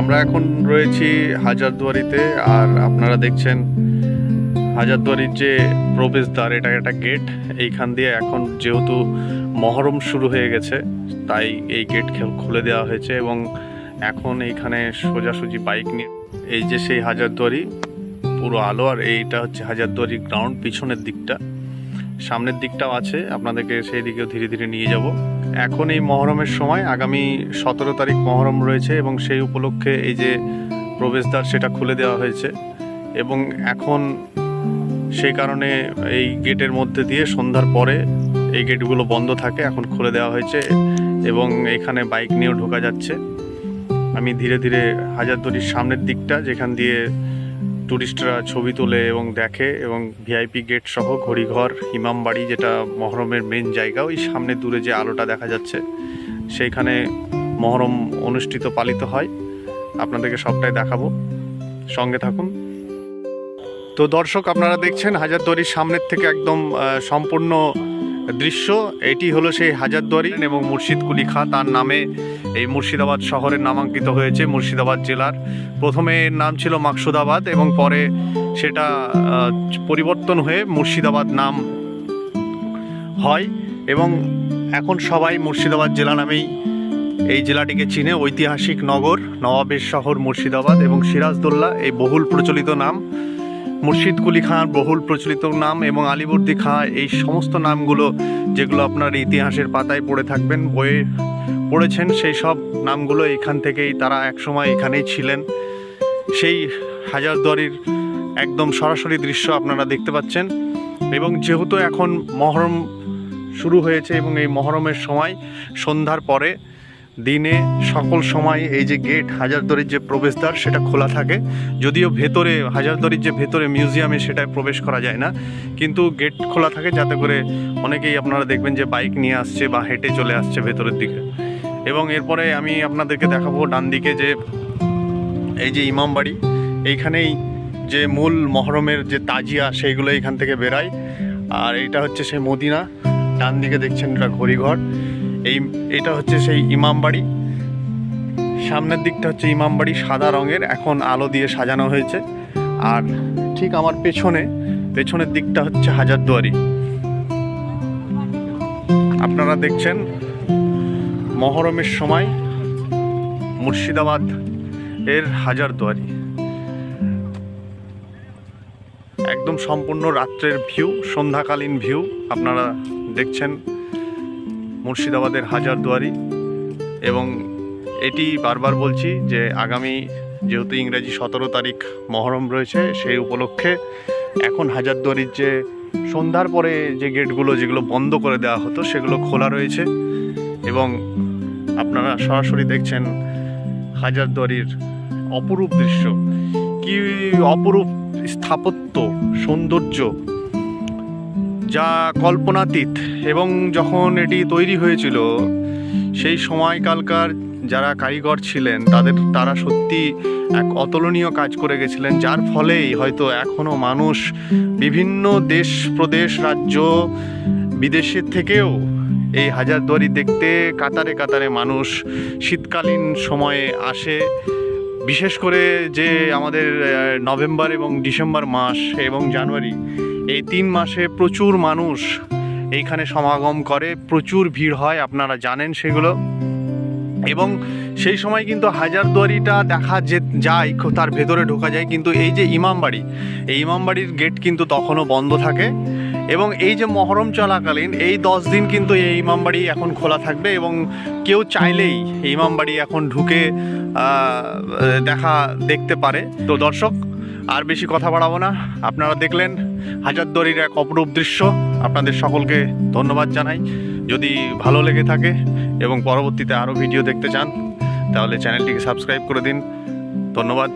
আমরা এখন রয়েছি হাজারদুয়ারিতে, আর আপনারা দেখছেন হাজারদুয়ারির যে প্রবেশদ্বার, এটা একটা গেট এইখান দিয়ে এখন যেহেতু মহরম শুরু হয়ে গেছে, তাই এই গেট খুলে দেওয়া হয়েছে এবং এখন এইখানে সোজাসুজি বাইক নিয়ে, এই যে সেই হাজারদুয়ারি, পুরো আলো, আর এইটা হচ্ছে হাজারদুয়ারি গ্রাউন্ড পিছনের দিকটা। সামনের দিকটাও আছে, আপনাদেরকে সেই দিকেও ধীরে ধীরে নিয়ে যাব। এখন এই মহরমের সময়, আগামী সতেরো তারিখ মহরম রয়েছে এবং সেই উপলক্ষে এই যে প্রবেশদ্বার সেটা খুলে দেওয়া হয়েছে এবং এখন সেই কারণে এই গেটের মধ্যে দিয়ে সন্ধ্যার পরে এই গেটগুলো বন্ধ থাকে, এখন খুলে দেওয়া হয়েছে এবং এখানে বাইক নিয়েও ঢোকা যাচ্ছে। আমি ধীরে ধীরে হাজারদুয়ারির সামনের দিকটা যেখান দিয়ে টুরিস্টরা ছবি তোলে এবং দেখে এবং ভিআইপি গেট সহ ঘড়িঘর ইমামবাড়ি যেটা মহরমের মেন জায়গা, ওই সামনে দূরে যে আলোটা দেখা যাচ্ছে, সেইখানে মহরম অনুষ্ঠিত পালিত হয়। আপনাদেরকে সবটাই দেখাবো। সঙ্গে থাকুন। তো দর্শক, আপনারা দেখছেন হাজারদুয়ারির সামনের থেকে একদম সম্পূর্ণ দৃশ্য, এটি হলো সেই হাজারদুয়ারি এবং মুর্শিদ কুলি খাঁ। তার নামে এই মুর্শিদাবাদ শহরের নামাঙ্কিত হয়েছে মুর্শিদাবাদ জেলার। প্রথমে এর নাম ছিল মাকসুদাবাদ এবং পরে সেটা পরিবর্তন হয়ে মুর্শিদাবাদ নাম হয় এবং এখন সবাই মুর্শিদাবাদ জেলা নামেই এই জেলাটিকে চিনে। ঐতিহাসিক নগর নবাবের শহর মুর্শিদাবাদ এবং সিরাজদৌল্লা, এই বহুল প্রচলিত নাম। মুর্শিদ কুলি খাঁর বহুল প্রচলিত নাম এবং আলিবর্দি খাঁ, এই সমস্ত নামগুলো যেগুলো আপনার ইতিহাসের পাতায় পড়ে থাকবেন, বইয়ে পড়েছেন, সেই সব নামগুলো এখান থেকেই তারা একসময় এখানেই ছিলেন। সেই হাজারদুয়ারির একদম সরাসরি দৃশ্য আপনারা দেখতে পাচ্ছেন এবং যেহেতু এখন মহরম শুরু হয়েছে এবং এই মহরমের সময় সন্ধ্যার পরে দিনে সকল সময় এই যে গেট হাজারদুয়ারির যে প্রবেশদ্বার, সেটা খোলা থাকে। যদিও ভেতরে হাজারদুয়ারির যে ভেতরে মিউজিয়ামে সেটায় প্রবেশ করা যায় না, কিন্তু গেট খোলা থাকে যাতে করে অনেকেই আপনারা দেখবেন যে বাইক নিয়ে আসছে বা হেঁটে চলে আসছে ভেতরের দিকে। এবং এরপরে আমি আপনাদেরকে দেখাবো ডান দিকে যে এই যে ইমামবাড়ি এইখানেই যে মূল মহরমের যে তাজিয়া, সেইগুলো এখান থেকে বেরায়। আর এটা হচ্ছে সেই মদিনা। ডান দিকে দেখছেন এটা ঘড়িঘর। এই, এটা হচ্ছে সেই ইমাম বাড়ি। সামনের দিকটা হচ্ছে ইমাম বাড়ি, সাদা রঙের, এখন আলো দিয়ে সাজানো হয়েছে। আর ঠিক আমার পেছনে, পেছনের দিকটা হচ্ছে হাজারদুয়ারি আপনারা দেখছেন মহরমের সময় মুর্শিদাবাদ এর হাজারদুয়ারি একদম সম্পূর্ণ রাত্রের ভিউ, সন্ধ্যাকালীন ভিউ, আপনারা দেখছেন মুর্শিদাবাদের হাজারদুয়ারি এবং এটি বারবার বলছি যে আগামী যেহেতু ইংরেজি সতেরো তারিখ মহরম রয়েছে, সেই উপলক্ষে এখন হাজারদুয়ারির যে সন্ধ্যার পরে যে গেটগুলো যেগুলো বন্ধ করে দেওয়া হতো, সেগুলো খোলা রয়েছে। এবং আপনারা সরাসরি দেখছেন হাজারদুয়ারির অপরূপ দৃশ্য। কি অপরূপ স্থাপত্য, সৌন্দর্য যা কল্পনাতীত এবং যখন এটি তৈরি হয়েছিল, সেই সময়কালকার যারা কারিগর ছিলেন, তাদের, তারা সত্যি এক অতুলনীয় কাজ করে গেছিলেন, যার ফলেই হয়তো এখনও মানুষ বিভিন্ন দেশ প্রদেশ রাজ্য বিদেশের থেকেও এই হাজারদুয়ারি দেখতে কাতারে কাতারে মানুষ শীতকালীন সময়ে আসে। বিশেষ করে যে আমাদের নভেম্বর এবং ডিসেম্বর মাস এবং জানুয়ারি এই তিন মাসে প্রচুর মানুষ এইখানে সমাগম করে, প্রচুর ভিড় হয়, আপনারা জানেন সেগুলো। এবং সেই সময় কিন্তু হাজারদুয়ারিটা দেখা যে যায়, তার ভেতরে ঢোকা যায়, কিন্তু এই যে ইমামবাড়ি এই ইমামবাড়ির গেট কিন্তু তখনও বন্ধ থাকে। এবং এই যে মহরম চলাকালীন, এই দশ দিন কিন্তু এই ইমামবাড়ি এখন খোলা থাকবে এবং কেউ চাইলেই ইমামবাড়ি এখন ঢুকে দেখা দেখতে পারে। তো দর্শক আর বেশি কথা বাড়াবো না। আপনারা দেখলেন হাজারদুয়ারির এক অপরূপ দৃশ্য। আপনাদের সকলকে ধন্যবাদ জানাই। যদি ভালো লেগে থাকে এবং পরবর্তীতে আরও ভিডিও দেখতে চান, তাহলে চ্যানেলটিকে সাবস্ক্রাইব করে দিন। ধন্যবাদ।